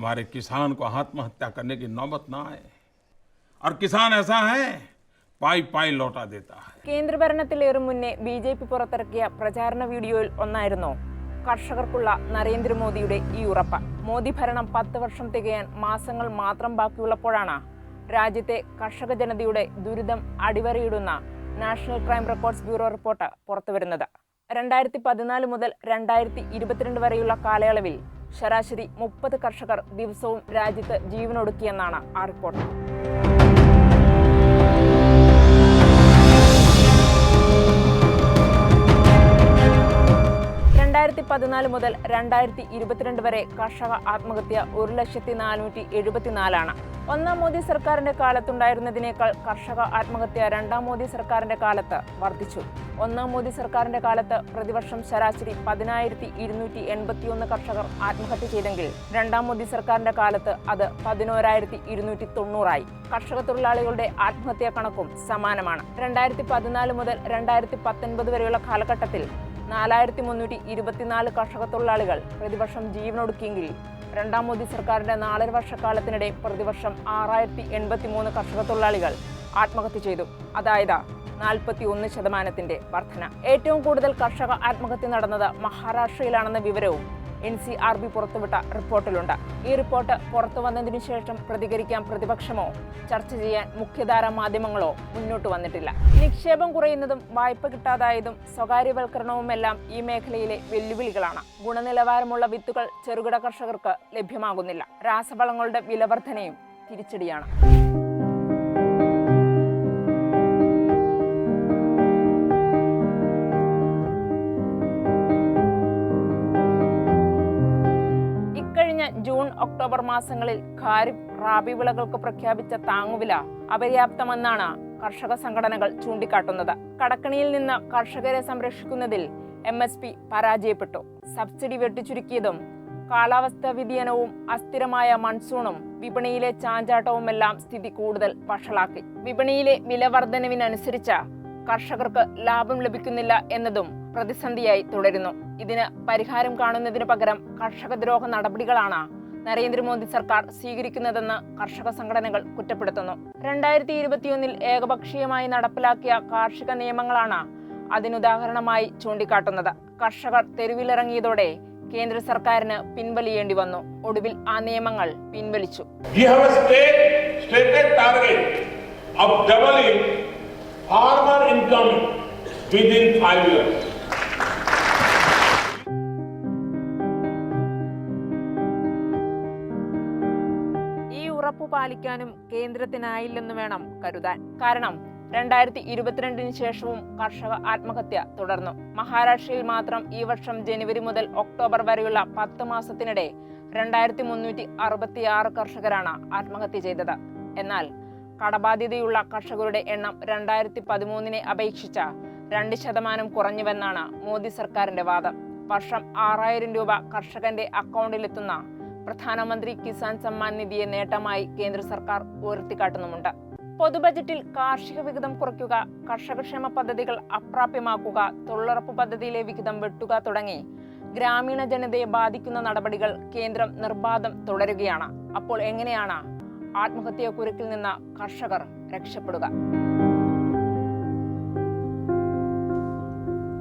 हमारे किसान को आत्महत्या करने की नौबत ना आए और किसान ऐसा है पाई पाई लौटा देता है കേന്ദ്രഭരണത്തിലേറും മുന്നേ ബി ജെ പി പുറത്തിറക്കിയ പ്രചാരണ വീഡിയോയിൽ ഒന്നായിരുന്നു കർഷകർക്കുള്ള നരേന്ദ്രമോദിയുടെ ഈ ഉറപ്പ് മോദി ഭരണം പത്ത് വർഷം തികയാൻ മാസങ്ങൾ മാത്രം ബാക്കിയുള്ളപ്പോഴാണ് രാജ്യത്തെ കർഷക ജനതയുടെ ദുരിതം അടിവരയിടുന്ന national crime records bureau report പുറത്തുവരുന്നത് രണ്ടായിരത്തി പതിനാല് മുതൽ രണ്ടായിരത്തി ഇരുപത്തിരണ്ട് വരെയുള്ള കാലയളവിൽ ശരാശരി മുപ്പത് കർഷകർ ദിവസവും രാജ്യത്ത് ജീവനൊടുക്കിയെന്നാണ് ആ റിപ്പോർട്ട്. പതിനാല് മുതൽ രണ്ടായിരത്തി ഇരുപത്തിരണ്ട് വരെ കർഷക ആത്മഹത്യ ഒരു ലക്ഷത്തി നാനൂറ്റി എഴുപത്തിനാലാണ്. ഒന്നാം മോദി സർക്കാരിന്റെ കാലത്തുണ്ടായിരുന്നതിനേക്കാൾ കർഷക ആത്മഹത്യ രണ്ടാം മോദി സർക്കാരിന്റെ കാലത്ത് വർദ്ധിച്ചു. ഒന്നാം മോദി സർക്കാരിന്റെ കാലത്ത് പ്രതിവർഷം ശരാശരി പതിനായിരത്തി ഇരുന്നൂറ്റി എൺപത്തിയൊന്ന് കർഷകർ ആത്മഹത്യ ചെയ്തെങ്കിൽ രണ്ടാം മോദി സർക്കാരിന്റെ കാലത്ത് അത് പതിനോരായിരത്തി ഇരുന്നൂറ്റി തൊണ്ണൂറായി. കർഷക തൊഴിലാളികളുടെ ആത്മഹത്യാ കണക്കും സമാനമാണ്. രണ്ടായിരത്തി പതിനാല് മുതൽ രണ്ടായിരത്തി പത്തൊൻപത് വരെയുള്ള കാലഘട്ടത്തിൽ നാലായിരത്തി മുന്നൂറ്റി ഇരുപത്തിനാല് കർഷക തൊഴിലാളികൾ പ്രതിവർഷം ജീവനൊടുക്കിയെങ്കിൽ രണ്ടാം മോദി സർക്കാരിന്റെ നാലര വർഷക്കാലത്തിനിടെ പ്രതിവർഷം ആറായിരത്തി എൺപത്തി മൂന്ന് കർഷക തൊഴിലാളികൾ ആത്മഹത്യ ചെയ്തു. അതായത് നാൽപ്പത്തി ഒന്ന് ശതമാനത്തിന്റെ വർധന. ഏറ്റവും കൂടുതൽ കർഷക ആത്മഹത്യ നടന്നത് മഹാരാഷ്ട്രയിലാണെന്ന വിവരവും എൻ സി ആർ ബി പുറത്തുവിട്ട റിപ്പോർട്ടിലുണ്ട്. ഈ റിപ്പോർട്ട് പുറത്തു വന്നതിനു ശേഷം പ്രതികരിക്കാൻ പ്രതിപക്ഷമോ? ചർച്ച ചെയ്യാൻ മുഖ്യധാര മാധ്യമങ്ങളോ മുന്നോട്ട് വന്നിട്ടില്ല. നിക്ഷേപം കുറയുന്നതും വായ്പ കിട്ടാതായതും സ്വകാര്യവൽക്കരണവുമെല്ലാം ഈ മേഖലയിലെ വെല്ലുവിളികളാണ്. ഗുണനിലവാരമുള്ള വിത്തുകൾ ചെറുകിട കർഷകർക്ക് ലഭ്യമാകുന്നില്ല. രാസവളങ്ങളുടെ വിലവർദ്ധനയും തിരിച്ചടിയാണ്. ജൂൺ ഒക്ടോബർ മാസങ്ങളിൽ ഖാരിഫ് റാബി വിളകൾക്ക് പ്രഖ്യാപിച്ച താങ്ങുവില അപര്യാപ്തമെന്നാണ് കർഷക സംഘടനകൾ ചൂണ്ടിക്കാട്ടുന്നത്. കടക്കണിയിൽ നിന്ന് കർഷകരെ സംരക്ഷിക്കുന്നതിൽ എം എസ് പി പരാജയപ്പെട്ടു. സബ്സിഡി വെട്ടിച്ചുരുക്കിയതും കാലാവസ്ഥാ വ്യതിയാനവും അസ്ഥിരമായ മൺസൂണും വിപണിയിലെ ചാഞ്ചാട്ടവും എല്ലാം സ്ഥിതി കൂടുതൽ വഷളാക്കി. വിപണിയിലെ വില വർധനവിനനുസരിച്ച് കർഷകർക്ക് ലാഭം ലഭിക്കുന്നില്ല എന്നതും പ്രതിസന്ധിയായി തുടരുന്നു. ഇതിന് പരിഹാരം കാണുന്നതിന് പകരം കർഷകദ്രോഹ നടപടികളാണ് നരേന്ദ്രമോദി സർക്കാർ സ്വീകരിക്കുന്നതെന്ന് കർഷക സംഘടനകൾ കുറ്റപ്പെടുത്തുന്നു. രണ്ടായിരത്തി ഇരുപത്തിയൊന്നിൽ ഏകപക്ഷീയമായി നടപ്പിലാക്കിയ കാർഷിക നിയമങ്ങളാണ് അതിനുദാഹരണമായി ചൂണ്ടിക്കാട്ടുന്നത്. കർഷകർ തെരുവിലിറങ്ങിയതോടെ കേന്ദ്ര സർക്കാരിന് പിൻവലിയേണ്ടി വന്നു. ഒടുവിൽ ആ നിയമങ്ങൾ പിൻവലിച്ചു. Of doubling farmer income within. ഉറപ്പു പാലിക്കാനും കേന്ദ്രത്തിനായില്ലെന്ന് വേണം കരുതാൻ. കാരണം രണ്ടായിരത്തി ഇരുപത്തിരണ്ടിന് ശേഷവും കർഷക ആത്മഹത്യ തുടർന്നു. മഹാരാഷ്ട്രയിൽ മാത്രം ഈ വർഷം ജനുവരി മുതൽ ഒക്ടോബർ വരെയുള്ള പത്ത് മാസത്തിനിടെ രണ്ടായിരത്തി മുന്നൂറ്റി അറുപത്തി ആറ് കർഷകരാണ് ആത്മഹത്യ ചെയ്തത്. എന്നാൽ കടബാധ്യതയുള്ള കർഷകരുടെ എണ്ണം രണ്ടായിരത്തി പതിമൂന്നിനെ അപേക്ഷിച്ച രണ്ട് ശതമാനം കുറഞ്ഞുവെന്നാണ് മോദി സർക്കാരിന്റെ വാദം. വർഷം ആറായിരം രൂപ കർഷകന്റെ അക്കൗണ്ടിലെത്തുന്ന പ്രധാനമന്ത്രി കിസാൻ സമ്മാൻ നിധിയെ നേട്ടമായി കേന്ദ്ര സർക്കാർ ഉയർത്തിക്കാട്ടുന്നുമുണ്ട്. പൊതുബജറ്റിൽ കാർഷിക വിഹിതം കുറയ്ക്കുക കർഷകക്ഷേമ പദ്ധതികൾ അപ്രാപ്യമാക്കുക തൊഴിലുറപ്പ് പദ്ധതിയിലെ വിഹിതം വെട്ടുക തുടങ്ങി ഗ്രാമീണ ജനതയെ ബാധിക്കുന്ന നടപടികൾ കേന്ദ്രം നിർബാധം തുടരുകയാണ്. അപ്പോൾ എങ്ങനെയാണ് ആത്മഹത്യാ കുരുക്കിൽ നിന്ന് കർഷകർ രക്ഷപ്പെടുക?